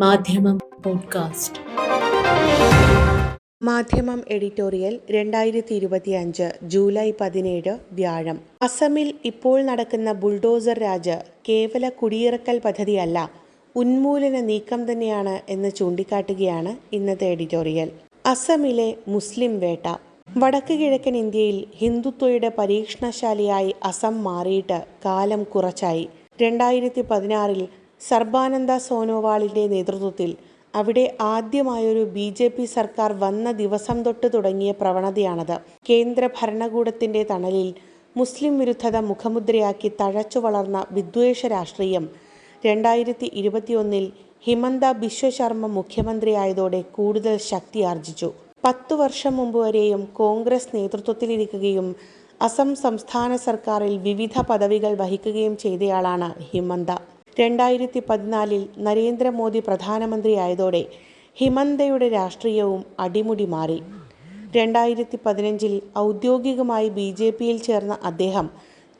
മാധ്യമം പോഡ്കാസ്റ്റ്. മാധ്യമം എഡിറ്റോറിയൽ രണ്ടായിരത്തി ഇരുപത്തി അഞ്ച് ജൂലൈ പതിനേഴ് വ്യാഴം. അസമിൽ ഇപ്പോൾ നടക്കുന്ന ബുൾഡോസർ രാജ് കേവല കുടിയിറക്കൽ പദ്ധതിയല്ല ഉന്മൂലന നീക്കം തന്നെയാണ് എന്ന് ചൂണ്ടിക്കാട്ടുകയാണ് ഇന്നത്തെ എഡിറ്റോറിയൽ. അസമിലെ മുസ്ലിം വേട്ട. വടക്ക് കിഴക്കൻ ഇന്ത്യയിൽ ഹിന്ദുത്വയുടെ പരീക്ഷണശാലയായി അസം മാറിയിട്ട് കാലം കുറച്ചായി. രണ്ടായിരത്തി പതിനാറിൽ സർബാനന്ദ സോനോവാളിന്റെ നേതൃത്വത്തിൽ അവിടെ ആദ്യമായൊരു ബി ജെ പി സർക്കാർ വന്ന ദിവസം തൊട്ട് തുടങ്ങിയ പ്രവണതയാണത്. കേന്ദ്ര ഭരണകൂടത്തിന്റെ തണലിൽ മുസ്ലിം വിരുദ്ധത മുഖമുദ്രയാക്കി തഴച്ചു വളർന്ന വിദ്വേഷ രാഷ്ട്രീയം രണ്ടായിരത്തി ഇരുപത്തിയൊന്നിൽ ഹിമന്ത ബിശ്വ ശർമ്മ മുഖ്യമന്ത്രിയായതോടെ കൂടുതൽ ശക്തി ആർജിച്ചു. പത്തു വർഷം മുമ്പ് വരെയും കോൺഗ്രസ് നേതൃത്വത്തിലിരിക്കുകയും അസം സംസ്ഥാന സർക്കാരിൽ വിവിധ പദവികൾ വഹിക്കുകയും ചെയ്തയാളാണ് ഹിമന്ത. രണ്ടായിരത്തി പതിനാലിൽ നരേന്ദ്രമോദി പ്രധാനമന്ത്രിയായതോടെ ഹിമന്തയുടെ രാഷ്ട്രീയവും അടിമുടി മാറി രണ്ടായിരത്തി പതിനഞ്ചിൽ ഔദ്യോഗികമായി ബി ജെ പിയിൽ ചേർന്ന അദ്ദേഹം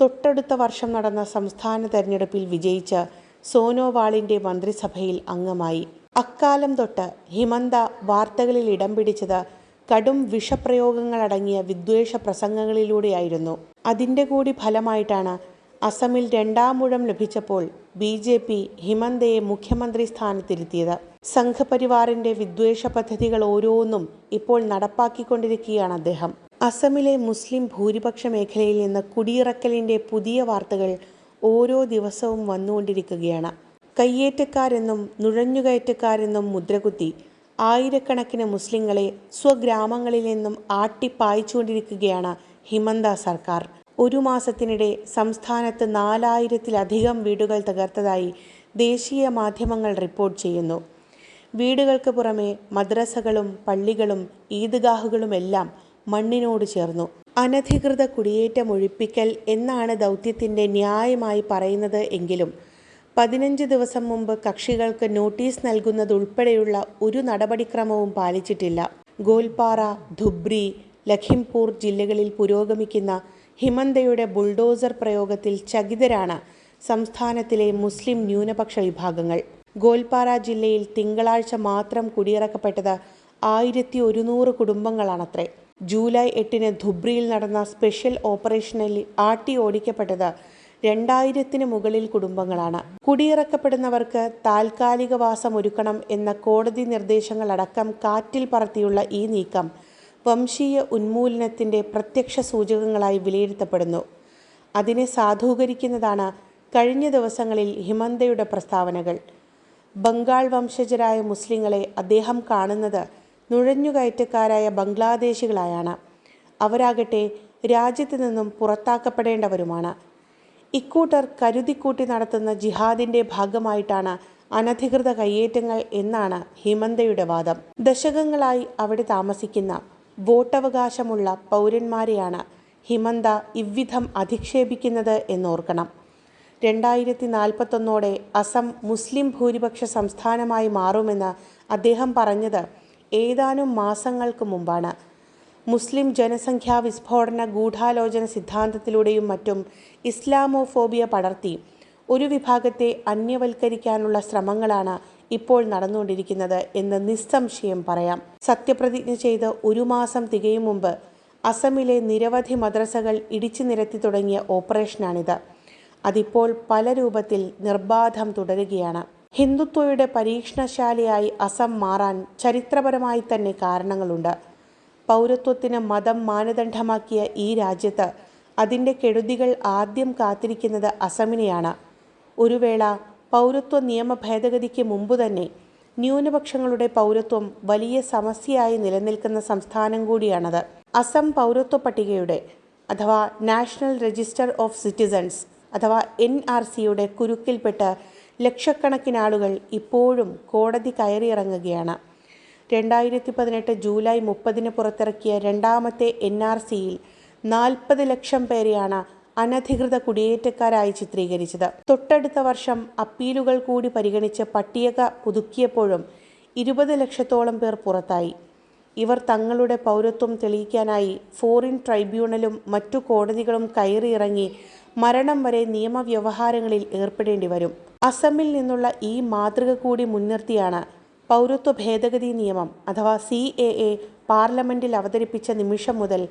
തൊട്ടടുത്ത വർഷം നടന്ന സംസ്ഥാന തെരഞ്ഞെടുപ്പിൽ വിജയിച്ച് സോനോവാളിന്റെ മന്ത്രിസഭയിൽ അംഗമായി. അക്കാലം തൊട്ട് ഹിമന്ത വാർത്തകളിൽ ഇടം പിടിച്ചത് കടും വിഷപ്രയോഗങ്ങളടങ്ങിയ വിദ്വേഷ പ്രസംഗങ്ങളിലൂടെയായിരുന്നു. അതിന്റെ കൂടി ഫലമായിട്ടാണ് അസമിൽ രണ്ടാമൂഴം ലഭിച്ചപ്പോൾ ബി ജെ പി ഹിമന്തയെ മുഖ്യമന്ത്രി സ്ഥാനത്തിരുത്തിയത്. സംഘപരിവാറിന്റെ വിദ്വേഷ പദ്ധതികൾ ഓരോന്നും ഇപ്പോൾ നടപ്പാക്കിക്കൊണ്ടിരിക്കുകയാണ് അദ്ദേഹം. അസമിലെ മുസ്ലിം ഭൂരിപക്ഷ മേഖലയിൽ നിന്ന് കുടിയിറക്കലിന്റെ പുതിയ വാർത്തകൾ ഓരോ ദിവസവും വന്നുകൊണ്ടിരിക്കുകയാണ്. കയ്യേറ്റക്കാരെന്നും നുഴഞ്ഞുകയറ്റക്കാരെന്നും മുദ്രകുത്തി ആയിരക്കണക്കിന് മുസ്ലിങ്ങളെ സ്വഗ്രാമങ്ങളിൽ നിന്നും ആട്ടിപ്പായിച്ചുകൊണ്ടിരിക്കുകയാണ് ഹിമന്ത സർക്കാർ. ഒരു മാസത്തിനിടെ സംസ്ഥാനത്ത് നാലായിരത്തിലധികം വീടുകൾ തകർത്തതായി ദേശീയ മാധ്യമങ്ങൾ റിപ്പോർട്ട് ചെയ്യുന്നു. വീടുകൾക്ക് പുറമെ മദ്രസകളും പള്ളികളും ഈദ്ഗാഹുകളുമെല്ലാം മണ്ണിനോട് ചേർന്നു. അനധികൃത കുടിയേറ്റം ഒഴിപ്പിക്കൽ എന്നാണ് ദൗത്യത്തിന്റെ ന്യായമായി പറയുന്നത് എങ്കിലും പതിനഞ്ച് ദിവസം മുമ്പ് കക്ഷികൾക്ക് നോട്ടീസ് നൽകുന്നതുൾപ്പെടെയുള്ള ഒരു നടപടിക്രമവും പാലിച്ചിട്ടില്ല. ഗോൽപാറ ധുബ്രി ലഖിംപൂർ ജില്ലകളിൽ പുരോഗമിക്കുന്ന ഹിമന്തയുടെ ബുൾഡോസർ പ്രയോഗത്തിൽ ചകിതരാണ് സംസ്ഥാനത്തിലെ മുസ്ലിം ന്യൂനപക്ഷ വിഭാഗങ്ങൾ. ഗോൽപാറ ജില്ലയിൽ തിങ്കളാഴ്ച മാത്രം കുടിയിറക്കപ്പെട്ടത് ആയിരത്തി ഒരുന്നൂറ് കുടുംബങ്ങളാണത്രേ. ജൂലൈ എട്ടിന് ധുബ്രിയിൽ നടന്ന സ്പെഷ്യൽ ഓപ്പറേഷനിൽ ആട്ടി ഓടിക്കപ്പെട്ടത് രണ്ടായിരത്തിന് മുകളിൽ കുടുംബങ്ങളാണ്. കുടിയിറക്കപ്പെടുന്നവർക്ക് താൽക്കാലിക വാസം ഒരുക്കണം എന്ന കോടതി നിർദ്ദേശങ്ങളടക്കം കാറ്റിൽ പറത്തിയുള്ള ഈ നീക്കം വംശീയ ഉന്മൂലനത്തിന്റെ പ്രത്യക്ഷ സൂചകങ്ങളായി വിലയിരുത്തപ്പെടുന്നു. അതിനെ സാധൂകരിക്കുന്നതാണ് കഴിഞ്ഞ ദിവസങ്ങളിൽ ഹിമന്തയുടെ പ്രസ്താവനകൾ. ബംഗാൾ വംശജരായ മുസ്ലിങ്ങളെ അദ്ദേഹം കാണുന്നത് നുഴഞ്ഞുകയറ്റക്കാരായ ബംഗ്ലാദേശികളായാണ്. അവരാകട്ടെ രാജ്യത്ത് നിന്നും പുറത്താക്കപ്പെടേണ്ടവരുമാണ്. ഇക്കൂട്ടർ കരുതിക്കൂട്ടി നടത്തുന്ന ജിഹാദിന്റെ ഭാഗമായിട്ടാണ് അനധികൃത കയ്യേറ്റങ്ങൾ എന്നാണ് ഹിമന്തയുടെ വാദം. ദശകങ്ങളായി അവിടെ താമസിക്കുന്ന വോട്ടവകാശമുള്ള പൗരന്മാരെയാണ് ഹിമന്ത ഇவ்விധം അധിക്ഷേപിക്കുന്നത് എന്നോർക്കണം. രണ്ടായിരത്തി നാൽപ്പത്തൊന്നോടെ അസം മുസ്ലിം ഭൂരിപക്ഷ സംസ്ഥാനമായി മാറുമെന്ന് അദ്ദേഹം പറഞ്ഞത് ഏതാനും മാസങ്ങൾക്ക് മുമ്പാണ്. മുസ്ലിം ജനസംഖ്യാ വിസ്ഫോടന ഗൂഢാലോചന സിദ്ധാന്തത്തിലൂടെയും മറ്റും ഇസ്ലാമോഫോബിയ പടർത്തി. ഒരു വിഭാഗത്തെ അന്യവൽക്കരിക്കാനുള്ള ശ്രമങ്ങളാണ് ഇപ്പോൾ നടന്നുകൊണ്ടിരിക്കുന്നത് എന്ന് നിസ്സംശയം പറയാം. സത്യപ്രതിജ്ഞ ചെയ്ത് ഒരു മാസം തികയും മുമ്പ് അസമിലെ നിരവധി മദ്രസകൾ ഇടിച്ചു നിരത്തി തുടങ്ങിയ ഓപ്പറേഷനാണിത്. അതിപ്പോൾ പല രൂപത്തിൽ നിർബാധം തുടരുകയാണ്. ഹിന്ദുത്വയുടെ പരീക്ഷണശാലയായി അസം മാറാൻ ചരിത്രപരമായി തന്നെ കാരണങ്ങളുണ്ട്. പൗരത്വത്തിന് മതം മാനദണ്ഡമാക്കിയ ഈ രാജ്യത്ത് അതിന്റെ കെടുതികൾ ആദ്യം കാത്തിരിക്കുന്നത് അസമിനെയാണ്. ഒരു വേള പൗരത്വ നിയമ ഭേദഗതിക്ക് മുമ്പ് തന്നെ ന്യൂനപക്ഷങ്ങളുടെ പൗരത്വം വലിയ സമസ്യയായി നിലനിൽക്കുന്ന സംസ്ഥാനം കൂടിയാണത്. അസം പൗരത്വ പട്ടികയുടെ അഥവാ നാഷണൽ രജിസ്റ്റർ ഓഫ് സിറ്റിസൺസ് അഥവാ എൻ ആർ സിയുടെ കുരുക്കിൽപ്പെട്ട് ലക്ഷക്കണക്കിന് ആളുകൾ ഇപ്പോഴും കോടതി കയറിയിറങ്ങുകയാണ്. രണ്ടായിരത്തി പതിനെട്ട് ജൂലൈ മുപ്പതിന് പുറത്തിറക്കിയ രണ്ടാമത്തെ എൻ ആർ സിയിൽ നാൽപ്പത് ലക്ഷം പേരെയാണ് അനധികൃത കുടിയേറ്റക്കാരായി ചിത്രീകരിച്ചത്. തൊട്ടടുത്ത വർഷം അപ്പീലുകൾ കൂടി പരിഗണിച്ച് പട്ടിക പുതുക്കിയപ്പോഴും ഇരുപത് ലക്ഷത്തോളം പേർ പുറത്തായി. ഇവർ തങ്ങളുടെ പൗരത്വം തെളിയിക്കാനായി ഫോറിൻ ട്രൈബ്യൂണലും മറ്റു കോടതികളും കയറിയിറങ്ങി മരണം വരെ നിയമവ്യവഹാരങ്ങളിൽ ഏർപ്പെടേണ്ടി വരും. അസമിൽ നിന്നുള്ള ഈ മാതൃക കൂടി മുൻനിർത്തിയാണ് പൗരത്വ ഭേദഗതി നിയമം അഥവാ സി എ എ പാർലമെന്റിൽ അവതരിപ്പിച്ച നിമിഷം മുതൽ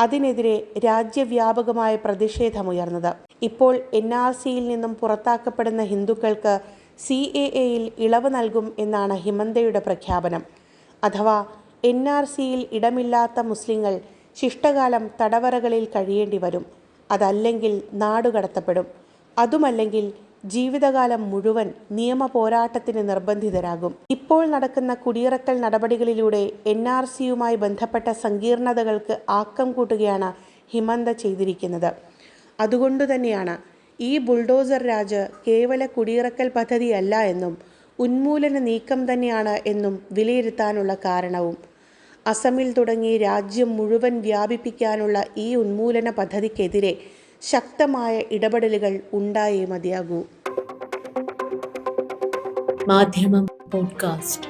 അതിനെതിരെ രാജ്യവ്യാപകമായ പ്രതിഷേധമുയർന്നത്. ഇപ്പോൾ എൻ ആർ സിയിൽ നിന്നും പുറത്താക്കപ്പെടുന്ന ഹിന്ദുക്കൾക്ക് സി എ എയിൽ ഇളവ് നൽകും എന്നാണ് ഹിമന്തയുടെ പ്രഖ്യാപനം. അഥവാ എൻ ആർ സിയിൽ ഇടമില്ലാത്ത മുസ്ലിങ്ങൾ ശിഷ്ടകാലം തടവറകളിൽ കഴിയേണ്ടി വരും അതല്ലെങ്കിൽ നാടുകടത്തപ്പെടും. അതുമല്ലെങ്കിൽ ജീവിതകാലം മുഴുവൻ നിയമ പോരാട്ടത്തിന് നിർബന്ധിതരാകും. ഇപ്പോൾ നടക്കുന്ന കുടിയിറക്കൽ നടപടികളിലൂടെ എൻ ആർ സിയുമായി ബന്ധപ്പെട്ട സങ്കീർണതകൾക്ക് ആക്കം കൂട്ടുകയാണ് ഹിമന്ത ചെയ്തിരിക്കുന്നത്. അതുകൊണ്ടുതന്നെയാണ് ഈ ബുൾഡോസർ രാജ് കേവല കുടിയിറക്കൽ പദ്ധതിയല്ല എന്നും ഉന്മൂലന നീക്കം തന്നെയാണ് എന്നും വിലയിരുത്താനുള്ള കാരണവും. അസമിൽ തുടങ്ങി രാജ്യം മുഴുവൻ വ്യാപിപ്പിക്കാനുള്ള ഈ ഉന്മൂലന പദ്ധതിക്കെതിരെ ശക്തമായ ഇടപെടലുകൾ ഉണ്ടായേ മതിയാകൂ. മാധ്യമം പോഡ്കാസ്റ്റ്.